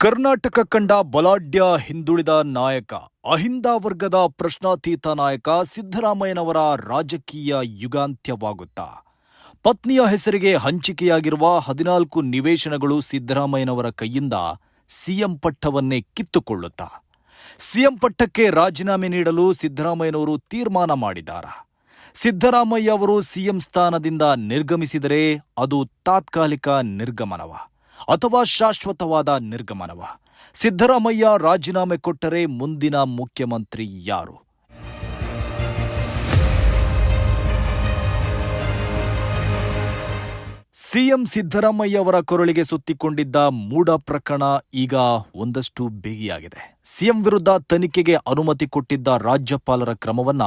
ಕರ್ನಾಟಕ ಕಂಡ ಬಲಾಢ್ಯ ಹಿಂದುಳಿದ ನಾಯಕ, ಅಹಿಂದ ವರ್ಗದ ಪ್ರಶ್ನಾತೀತ ನಾಯಕ ಸಿದ್ದರಾಮಯ್ಯನವರ ರಾಜಕೀಯ ಯುಗಾಂತ್ಯವಾಗುತ್ತಾ? ಪತ್ನಿಯ ಹೆಸರಿಗೆ ಹಂಚಿಕೆಯಾಗಿರುವ ಹದಿನಾಲ್ಕು ನಿವೇಶನಗಳು ಸಿದ್ದರಾಮಯ್ಯನವರ ಕೈಯಿಂದ ಸಿಎಂ ಪಟ್ಟವನ್ನೇ ಕಿತ್ತುಕೊಳ್ಳುತ್ತಾ? ಸಿಎಂ ಪಟ್ಟಕ್ಕೆ ರಾಜೀನಾಮೆ ನೀಡಲು ಸಿದ್ದರಾಮಯ್ಯನವರು ತೀರ್ಮಾನ ಮಾಡಿದ್ದಾರೆ ಸಿದ್ದರಾಮಯ್ಯ ಅವರು ಸಿಎಂ ಸ್ಥಾನದಿಂದ ನಿರ್ಗಮಿಸಿದರೆ ಅದು ತಾತ್ಕಾಲಿಕ ನಿರ್ಗಮನವ? ಅಥವಾ ಶಾಶ್ವತವಾದ ನಿರ್ಗಮನವ? ಸಿದ್ದರಾಮಯ್ಯ ರಾಜೀನಾಮೆ ಕೊಟ್ಟರೆ ಮುಂದಿನ ಮುಖ್ಯಮಂತ್ರಿ ಯಾರು? ಸಿಎಂ ಸಿದ್ದರಾಮಯ್ಯ ಅವರ ಕೊರಳಿಗೆ ಸುತ್ತಿಕೊಂಡಿದ್ದ ಮೂಡ ಪ್ರಕರಣ ಈಗ ಒಂದಷ್ಟು ಬಿಗಿಯಾಗಿದೆ. ಸಿಎಂ ವಿರುದ್ಧ ತನಿಖೆಗೆ ಅನುಮತಿ ಕೊಟ್ಟಿದ್ದ ರಾಜ್ಯಪಾಲರ ಕ್ರಮವನ್ನ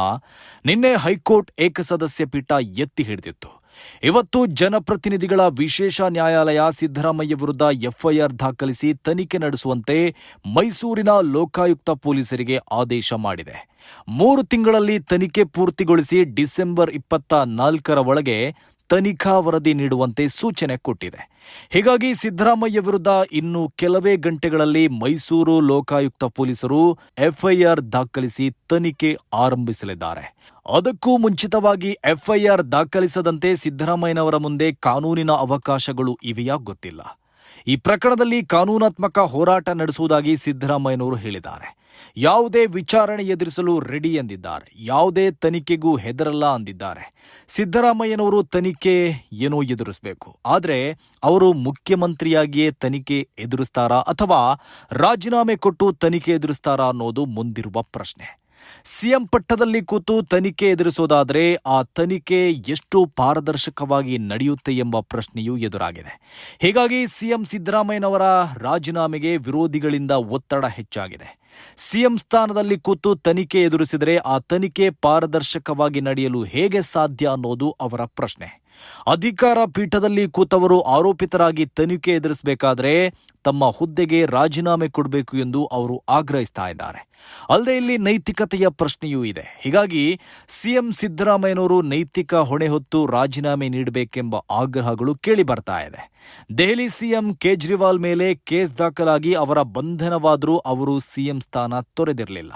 ನಿನ್ನೆ ಹೈಕೋರ್ಟ್ ಏಕಸದಸ್ಯ ಪೀಠ ಎತ್ತಿ ಹಿಡಿದಿತ್ತು. ಇವತ್ತು ಜನಪ್ರತಿನಿಧಿಗಳ ವಿಶೇಷ ನ್ಯಾಯಾಲಯ ಸಿದ್ದರಾಮಯ್ಯ ವಿರುದ್ಧ ಎಫ್ಐಆರ್ ದಾಖಲಿಸಿ ತನಿಖೆ ನಡೆಸುವಂತೆ ಮೈಸೂರಿನ ಲೋಕಾಯುಕ್ತ ಪೊಲೀಸರಿಗೆ ಆದೇಶ ಮಾಡಿದೆ. ಮೂರು ತಿಂಗಳಲ್ಲಿ ತನಿಖೆ ಪೂರ್ತಿಗೊಳಿಸಿ ಡಿಸೆಂಬರ್ ಇಪ್ಪತ್ತ ನಾಲ್ಕರ ಒಳಗೆ ತನಿಖಾ ವರದಿ ನೀಡುವಂತೆ ಸೂಚನೆ ಕೊಟ್ಟಿದೆ. ಹೀಗಾಗಿ ಸಿದ್ದರಾಮಯ್ಯ ವಿರುದ್ಧ ಇನ್ನು ಕೆಲವೇ ಗಂಟೆಗಳಲ್ಲಿ ಮೈಸೂರು ಲೋಕಾಯುಕ್ತ ಪೊಲೀಸರು ಎಫ್ಐಆರ್ ದಾಖಲಿಸಿ ತನಿಖೆ ಆರಂಭಿಸಲಿದ್ದಾರೆ. ಅದಕ್ಕೂ ಮುಂಚಿತವಾಗಿ ಎಫ್ಐಆರ್ ದಾಖಲಿಸದಂತೆ ಸಿದ್ದರಾಮಯ್ಯನವರ ಮುಂದೆ ಕಾನೂನಿನ ಅವಕಾಶಗಳು ಇವೆಯಾ ಗೊತ್ತಿಲ್ಲ. ಈ ಪ್ರಕರಣದಲ್ಲಿ ಕಾನೂನಾತ್ಮಕ ಹೋರಾಟ ನಡೆಸುವುದಾಗಿ ಸಿದ್ದರಾಮಯ್ಯನವರು ಹೇಳಿದ್ದಾರೆ. ಯಾವುದೇ ವಿಚಾರಣೆ ಎದುರಿಸಲು ರೆಡಿ ಎಂದಿದ್ದಾರೆ. ಯಾವುದೇ ತನಿಖೆಗೂ ಹೆದರಲ್ಲ ಅಂದಿದ್ದಾರೆ. ಸಿದ್ದರಾಮಯ್ಯನವರು ತನಿಖೆ ಏನೋ ಎದುರಿಸಬೇಕು. ಆದರೆ ಅವರು ಮುಖ್ಯಮಂತ್ರಿಯಾಗಿಯೇ ತನಿಖೆ ಎದುರಿಸ್ತಾರಾ ಅಥವಾ ರಾಜೀನಾಮೆ ಕೊಟ್ಟು ತನಿಖೆ ಎದುರಿಸ್ತಾರಾ ಅನ್ನೋದು ಮುಂದಿರುವ ಪ್ರಶ್ನೆ. ಸಿಎಂ ಪಟ್ಟದಲ್ಲಿ ಕೂತು ತನಿಖೆ ಎದುರಿಸೋದಾದರೆ ಆ ತನಿಖೆ ಎಷ್ಟು ಪಾರದರ್ಶಕವಾಗಿ ನಡೆಯುತ್ತೆ ಎಂಬ ಪ್ರಶ್ನೆಯೂ ಎದುರಾಗಿದೆ. ಹೀಗಾಗಿ ಸಿಎಂ ಸಿದ್ದರಾಮಯ್ಯನವರ ರಾಜೀನಾಮೆಗೆ ವಿರೋಧಿಗಳಿಂದ ಒತ್ತಡ ಹೆಚ್ಚಾಗಿದೆ. ಸಿಎಂ ಸ್ಥಾನದಲ್ಲಿ ಕೂತು ತನಿಖೆ ಎದುರಿಸಿದರೆ ಆ ತನಿಖೆ ಪಾರದರ್ಶಕವಾಗಿ ನಡೆಯಲು ಹೇಗೆ ಸಾಧ್ಯ ಅನ್ನೋದು ಅವರ ಪ್ರಶ್ನೆ. ಅಧಿಕಾರ ಪೀಠದಲ್ಲಿ ಕೂತವರು ಆರೋಪಿತರಾಗಿ ತನಿಖೆ ಎದುರಿಸಬೇಕಾದರೆ ತಮ್ಮ ಹುದ್ದೆಗೆ ರಾಜೀನಾಮೆ ಕೊಡಬೇಕು ಎಂದು ಅವರು ಆಗ್ರಹಿಸ್ತಾ ಇದ್ದಾರೆ. ಅಲ್ಲದೆ ಇಲ್ಲಿ ನೈತಿಕತೆಯ ಪ್ರಶ್ನೆಯೂ ಇದೆ. ಹೀಗಾಗಿ ಸಿಎಂ ಸಿದ್ದರಾಮಯ್ಯನವರು ನೈತಿಕ ಹೊಣೆ ಹೊತ್ತು ರಾಜೀನಾಮೆ ನೀಡಬೇಕೆಂಬ ಆಗ್ರಹಗಳು ಕೇಳಿ ಬರ್ತಾ ಇದೆ. ದೆಹಲಿ ಸಿಎಂ ಕೇಜ್ರಿವಾಲ್ ಮೇಲೆ ಕೇಸ್ ದಾಖಲಾಗಿ ಅವರ ಬಂಧನವಾದರೂ ಅವರು ಸಿಎಂ ಸ್ಥಾನ ತೊರೆದಿರಲಿಲ್ಲ.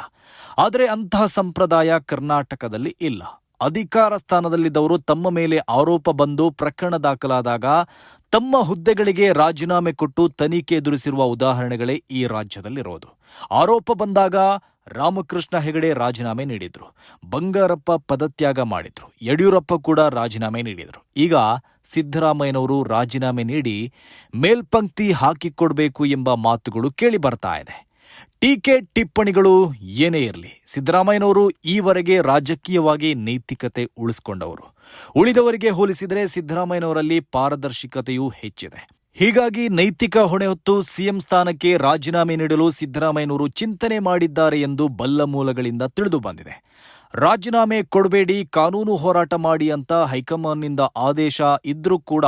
ಆದರೆ ಅಂತಹ ಸಂಪ್ರದಾಯ ಕರ್ನಾಟಕದಲ್ಲಿ ಇಲ್ಲ. ಅಧಿಕಾರ ಸ್ಥಾನದಲ್ಲಿದ್ದವರು ತಮ್ಮ ಮೇಲೆ ಆರೋಪ ಬಂದು ಪ್ರಕರಣ ದಾಖಲಾದಾಗ ತಮ್ಮ ಹುದ್ದೆಗಳಿಗೆ ರಾಜೀನಾಮೆ ಕೊಟ್ಟು ತನಿಖೆ ಎದುರಿಸಿರುವ ಉದಾಹರಣೆಗಳೇ ಈ ರಾಜ್ಯದಲ್ಲಿರೋದು. ಆರೋಪ ಬಂದಾಗ ರಾಮಕೃಷ್ಣ ಹೆಗಡೆ ರಾಜೀನಾಮೆ ನೀಡಿದ್ರು. ಬಂಗಾರಪ್ಪ ಪದತ್ಯಾಗ ಮಾಡಿದ್ರು. ಯಡಿಯೂರಪ್ಪ ಕೂಡ ರಾಜೀನಾಮೆ ನೀಡಿದ್ರು. ಈಗ ಸಿದ್ದರಾಮಯ್ಯನವರು ರಾಜೀನಾಮೆ ನೀಡಿ ಮೇಲ್ಪಂಕ್ತಿ ಹಾಕಿಕೊಡ್ಬೇಕು ಎಂಬ ಮಾತುಗಳು ಕೇಳಿ ಬರ್ತಾ ಇದೆ. ಟೀಕೆ ಟಿಪ್ಪಣಿಗಳು ಏನೇ ಇರಲಿ, ಸಿದ್ದರಾಮಯ್ಯನವರು ಈವರೆಗೆ ರಾಜಕೀಯವಾಗಿ ನೈತಿಕತೆ ಉಳಿಸಿಕೊಂಡವರು. ಉಳಿದವರಿಗೆ ಹೋಲಿಸಿದರೆ ಸಿದ್ದರಾಮಯ್ಯನವರಲ್ಲಿ ಪಾರದರ್ಶಕತೆಯೂ ಹೆಚ್ಚಿದೆ. ಹೀಗಾಗಿ ನೈತಿಕ ಹೊಣೆ ಹೊತ್ತು ಸಿಎಂ ಸ್ಥಾನಕ್ಕೆ ರಾಜೀನಾಮೆ ನೀಡಲು ಸಿದ್ದರಾಮಯ್ಯನವರು ಚಿಂತನೆ ಮಾಡಿದ್ದಾರೆ ಎಂದು ಬಲ್ಲ ಮೂಲಗಳಿಂದ ತಿಳಿದು ಬಂದಿದೆ. ರಾಜೀನಾಮೆ ಕೊಡಬೇಡಿ, ಕಾನೂನು ಹೋರಾಟ ಮಾಡಿ ಅಂತ ಹೈಕಮಾಂಡ್ನಿಂದ ಆದೇಶ ಇದ್ರೂ ಕೂಡ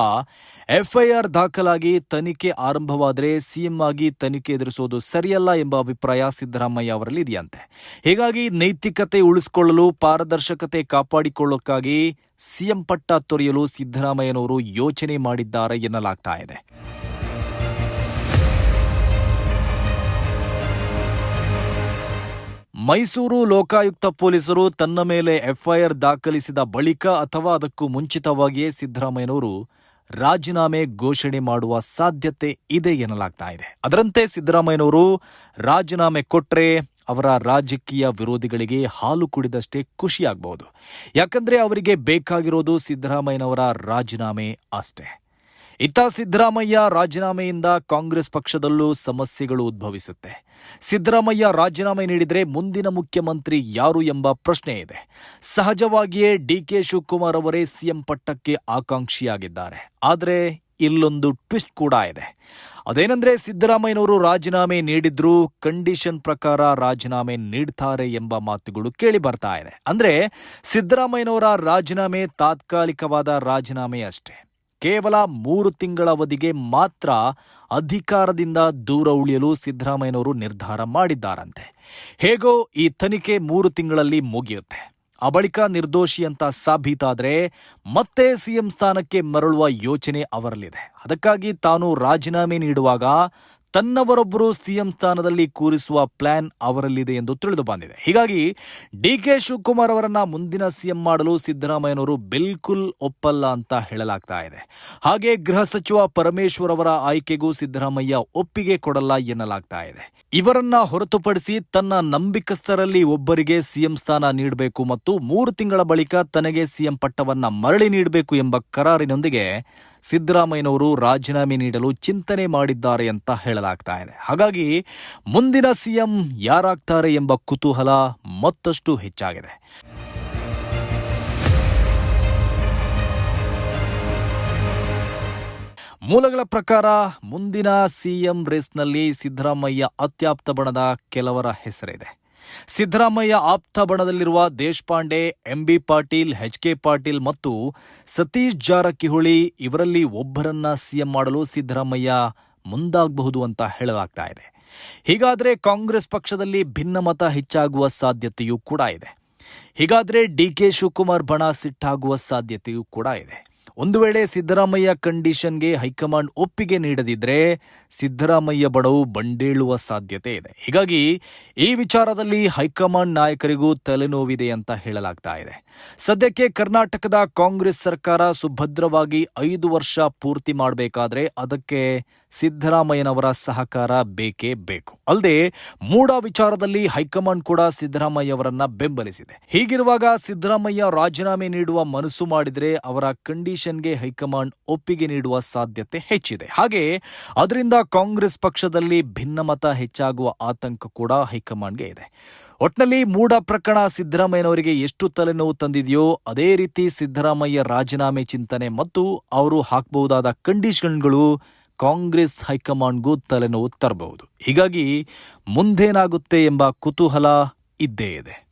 ಎಫ್ಐಆರ್ ದಾಖಲಾಗಿ ತನಿಖೆ ಆರಂಭವಾದರೆ ಸಿಎಂ ಆಗಿ ತನಿಖೆ ಎದುರಿಸೋದು ಸರಿಯಲ್ಲ ಎಂಬ ಅಭಿಪ್ರಾಯ ಸಿದ್ದರಾಮಯ್ಯ ಅವರಲ್ಲಿ ಇದೆಯಂತೆ. ಹೀಗಾಗಿ ನೈತಿಕತೆ ಉಳಿಸಿಕೊಳ್ಳಲು, ಪಾರದರ್ಶಕತೆ ಕಾಪಾಡಿಕೊಳ್ಳೋಕ್ಕಾಗಿ ಸಿಎಂ ಪಟ್ಟ ತೊರೆಯಲು ಸಿದ್ದರಾಮಯ್ಯನವರು ಯೋಚನೆ ಮಾಡಿದ್ದಾರೆ ಎನ್ನಲಾಗ್ತಾ ಇದೆ. ಮೈಸೂರು ಲೋಕಾಯುಕ್ತ ಪೊಲೀಸರು ತನ್ನ ಮೇಲೆ ಎಫ್ಐಆರ್ ದಾಖಲಿಸಿದ ಬಳಿಕ ಅಥವಾ ಅದಕ್ಕೂ ಮುಂಚಿತವಾಗಿಯೇ ಸಿದ್ದರಾಮಯ್ಯನವರು ರಾಜೀನಾಮೆ ಘೋಷಣೆ ಮಾಡುವ ಸಾಧ್ಯತೆ ಇದೆ ಎನ್ನಲಾಗ್ತಾ ಇದೆ. ಅದರಂತೆ ಸಿದ್ದರಾಮಯ್ಯನವರು ರಾಜೀನಾಮೆ ಕೊಟ್ಟರೆ ಅವರ ರಾಜಕೀಯ ವಿರೋಧಿಗಳಿಗೆ ಹಾಲು ಕುಡಿದಷ್ಟೇ ಖುಷಿಯಾಗಬಹುದು. ಯಾಕಂದ್ರೆ ಅವರಿಗೆ ಬೇಕಾಗಿರೋದು ಸಿದ್ದರಾಮಯ್ಯನವರ ರಾಜೀನಾಮೆ ಅಷ್ಟೇ. ಇತ್ತ ಸಿದ್ದರಾಮಯ್ಯ ರಾಜೀನಾಮೆಯಿಂದ ಕಾಂಗ್ರೆಸ್ ಪಕ್ಷದಲ್ಲೂ ಸಮಸ್ಯೆಗಳು ಉದ್ಭವಿಸುತ್ತೆ. ಸಿದ್ದರಾಮಯ್ಯ ರಾಜೀನಾಮೆ ನೀಡಿದರೆ ಮುಂದಿನ ಮುಖ್ಯಮಂತ್ರಿ ಯಾರು ಎಂಬ ಪ್ರಶ್ನೆ ಇದೆ. ಸಹಜವಾಗಿಯೇ ಡಿಕೆ ಶಿವಕುಮಾರ್ ಅವರೇ ಸಿಎಂ ಪಟ್ಟಕ್ಕೆ ಆಕಾಂಕ್ಷಿಯಾಗಿದ್ದಾರೆ. ಆದರೆ ಇಲ್ಲೊಂದು ಟ್ವಿಸ್ಟ್ ಕೂಡ ಇದೆ. ಅದೇನೆಂದ್ರೆ ಸಿದ್ದರಾಮಯ್ಯನವರು ರಾಜೀನಾಮೆ ನೀಡಿದ್ರೂ ಕಂಡೀಷನ್ ಪ್ರಕಾರ ರಾಜೀನಾಮೆ ನೀಡ್ತಾರೆ ಎಂಬ ಮಾತುಗಳು ಕೇಳಿ ಬರ್ತಾ ಇದೆ. ಅಂದ್ರೆ ಸಿದ್ದರಾಮಯ್ಯನವರ ರಾಜೀನಾಮೆ ತಾತ್ಕಾಲಿಕವಾದ ರಾಜೀನಾಮೆ ಅಷ್ಟೇ. ಕೇವಲ ಮೂರು ತಿಂಗಳ ಅವಧಿಗೆ ಮಾತ್ರ ಅಧಿಕಾರದಿಂದ ದೂರ ಉಳಿಯಲು ಸಿದ್ದರಾಮಯ್ಯನವರು ನಿರ್ಧಾರ ಮಾಡಿದ್ದಾರಂತೆ. ಹೇಗೋ ಈ ತನಿಖೆ ಮೂರು ತಿಂಗಳಲ್ಲಿ ಮುಗಿಯುತ್ತೆ. ಆ ಬಳಿಕ ನಿರ್ದೋಷಿ ಅಂತ ಸಾಬೀತಾದರೆ ಮತ್ತೆ ಸಿಎಂ ಸ್ಥಾನಕ್ಕೆ ಮರಳುವ ಯೋಚನೆ ಅವರಲ್ಲಿದೆ. ಅದಕ್ಕಾಗಿ ತಾನು ರಾಜೀನಾಮೆ ನೀಡುವಾಗ ತನ್ನವರೊಬ್ಬರು ಸಿಎಂ ಸ್ಥಾನದಲ್ಲಿ ಕೂರಿಸುವ ಪ್ಲಾನ್ ಅವರಲ್ಲಿದೆ ಎಂದು ತಿಳಿದು ಬಂದಿದೆ. ಹೀಗಾಗಿ ಡಿ ಕೆ ಶಿವಕುಮಾರ್ ಅವರನ್ನ ಮುಂದಿನ ಸಿಎಂ ಮಾಡಲು ಸಿದ್ದರಾಮಯ್ಯನವರು ಬಿಲ್ಕುಲ್ ಒಪ್ಪಲ್ಲ ಅಂತ ಹೇಳಲಾಗ್ತಾ ಇದೆ. ಹಾಗೆ ಗೃಹ ಸಚಿವ ಪರಮೇಶ್ವರ್ ಅವರ ಆಯ್ಕೆಗೂ ಸಿದ್ದರಾಮಯ್ಯ ಒಪ್ಪಿಗೆ ಕೊಡಲ್ಲ ಎನ್ನಲಾಗ್ತಾ ಇದೆ. ಇವರನ್ನ ಹೊರತುಪಡಿಸಿ ತನ್ನ ನಂಬಿಕಸ್ಥರಲ್ಲಿ ಒಬ್ಬರಿಗೆ ಸಿಎಂ ಸ್ಥಾನ ನೀಡಬೇಕು ಮತ್ತು ಮೂರು ತಿಂಗಳ ಬಳಿಕ ತನಗೆ ಸಿಎಂ ಪಟ್ಟವನ್ನ ಮರಳಿ ನೀಡಬೇಕು ಎಂಬ ಕರಾರಿನೊಂದಿಗೆ ಸಿದ್ದರಾಮಯ್ಯನವರು ರಾಜೀನಾಮೆ ನೀಡಲು ಚಿಂತನೆ ಮಾಡಿದ್ದಾರೆ ಅಂತ ಹೇಳಲಾಗ್ತಾ ಇದೆ. ಹಾಗಾಗಿ ಮುಂದಿನ ಸಿಎಂ ಯಾರಾಗ್ತಾರೆ ಎಂಬ ಕುತೂಹಲ ಮತ್ತಷ್ಟು ಹೆಚ್ಚಾಗಿದೆ. ಮೂಲಗಳ ಪ್ರಕಾರ ಮುಂದಿನ ಸಿಎಂ ರೇಸ್ನಲ್ಲಿ ಸಿದ್ದರಾಮಯ್ಯ ಅತ್ಯಾಪ್ತ ಬಣದ ಕೆಲವರ ಹೆಸರಿದೆ. ಸಿದ್ದರಾಮಯ್ಯ ಆಪ್ತ ಬಣದಲ್ಲಿರುವ Deshpande, M B Patil H K Patil ಮತ್ತು ಸತೀಶ್ ಜಾರಕಿಹೊಳಿ ಇವರಲ್ಲಿ ಒಬ್ಬರನ್ನ ಸಿಎಂ ಮಾಡಲು ಸಿದ್ದರಾಮಯ್ಯ ಮುಂದಾಗಬಹುದು ಅಂತ ಹೇಳಲಾಗ್ತಾ ಇದೆ. ಹೀಗಾದ್ರೆ ಕಾಂಗ್ರೆಸ್ ಪಕ್ಷದಲ್ಲಿ ಭಿನ್ನಮತ ಹೆಚ್ಚಾಗುವ ಸಾಧ್ಯತೆಯೂ ಕೂಡ ಇದೆ. ಹೀಗಾದ್ರೆ ಡಿ ಕೆ ಶಿವಕುಮಾರ್ ಬಣ ಸಿಟ್ಟಾಗುವ ಸಾಧ್ಯತೆಯೂ ಕೂಡ ಇದೆ. ಒಂದು ವೇಳೆ ಸಿದ್ದರಾಮಯ್ಯ ಕಂಡೀಷನ್ಗೆ ಹೈಕಮಾಂಡ್ ಒಪ್ಪಿಗೆ ನೀಡದಿದ್ರೆ ಸಿದ್ದರಾಮಯ್ಯ ಬಡವು ಬಂಡೇಳುವ ಸಾಧ್ಯತೆ ಇದೆ. ಹೀಗಾಗಿ ಈ ವಿಚಾರದಲ್ಲಿ ಹೈಕಮಾಂಡ್ ನಾಯಕರಿಗೂ ತಲೆನೋವಿದೆ ಅಂತ ಹೇಳಲಾಗ್ತಾ ಇದೆ. ಸದ್ಯಕ್ಕೆ ಕರ್ನಾಟಕದ ಕಾಂಗ್ರೆಸ್ ಸರ್ಕಾರ ಸುಭದ್ರವಾಗಿ ಐದು ವರ್ಷ ಪೂರ್ತಿ ಮಾಡಬೇಕಾದ್ರೆ ಅದಕ್ಕೆ ಸಿದ್ದರಾಮಯ್ಯನವರ ಸಹಕಾರ ಬೇಕೇ ಬೇಕು. ಅಲ್ಲದೆ, ಮೂಡ ವಿಚಾರದಲ್ಲಿ ಹೈಕಮಾಂಡ್ ಕೂಡ ಸಿದ್ದರಾಮಯ್ಯ ಅವರನ್ನ ಬೆಂಬಲಿಸಿದೆ. ಹೀಗಿರುವಾಗ ಸಿದ್ದರಾಮಯ್ಯ ರಾಜೀನಾಮೆ ನೀಡುವ ಮನಸ್ಸು ಮಾಡಿದ್ರೆ ಅವರ ಕಂಡೀಷನ್ಗೆ ಹೈಕಮಾಂಡ್ ಒಪ್ಪಿಗೆ ನೀಡುವ ಸಾಧ್ಯತೆ ಹೆಚ್ಚಿದೆ. ಹಾಗೆ, ಅದರಿಂದ ಕಾಂಗ್ರೆಸ್ ಪಕ್ಷದಲ್ಲಿ ಭಿನ್ನಮತ ಹೆಚ್ಚಾಗುವ ಆತಂಕ ಕೂಡ ಹೈಕಮಾಂಡ್ಗೆ ಇದೆ. ಒಟ್ನಲ್ಲಿ ಮೂಡ ಪ್ರಕರಣ ಸಿದ್ದರಾಮಯ್ಯನವರಿಗೆ ಎಷ್ಟು ತಲೆನೋವು ತಂದಿದೆಯೋ, ಅದೇ ರೀತಿ ಸಿದ್ದರಾಮಯ್ಯ ರಾಜೀನಾಮೆ ಚಿಂತನೆ ಮತ್ತು ಅವರು ಹಾಕಬಹುದಾದ ಕಂಡೀಷನ್ಗಳು ಕಾಂಗ್ರೆಸ್ ಹೈಕಮಾಂಡ್ಗೂ ತಲೆನೋವು ತರಬಹುದು. ಹೀಗಾಗಿ ಮುಂದೇನಾಗುತ್ತೆ ಎಂಬ ಕುತೂಹಲ ಇದ್ದೇ ಇದೆ.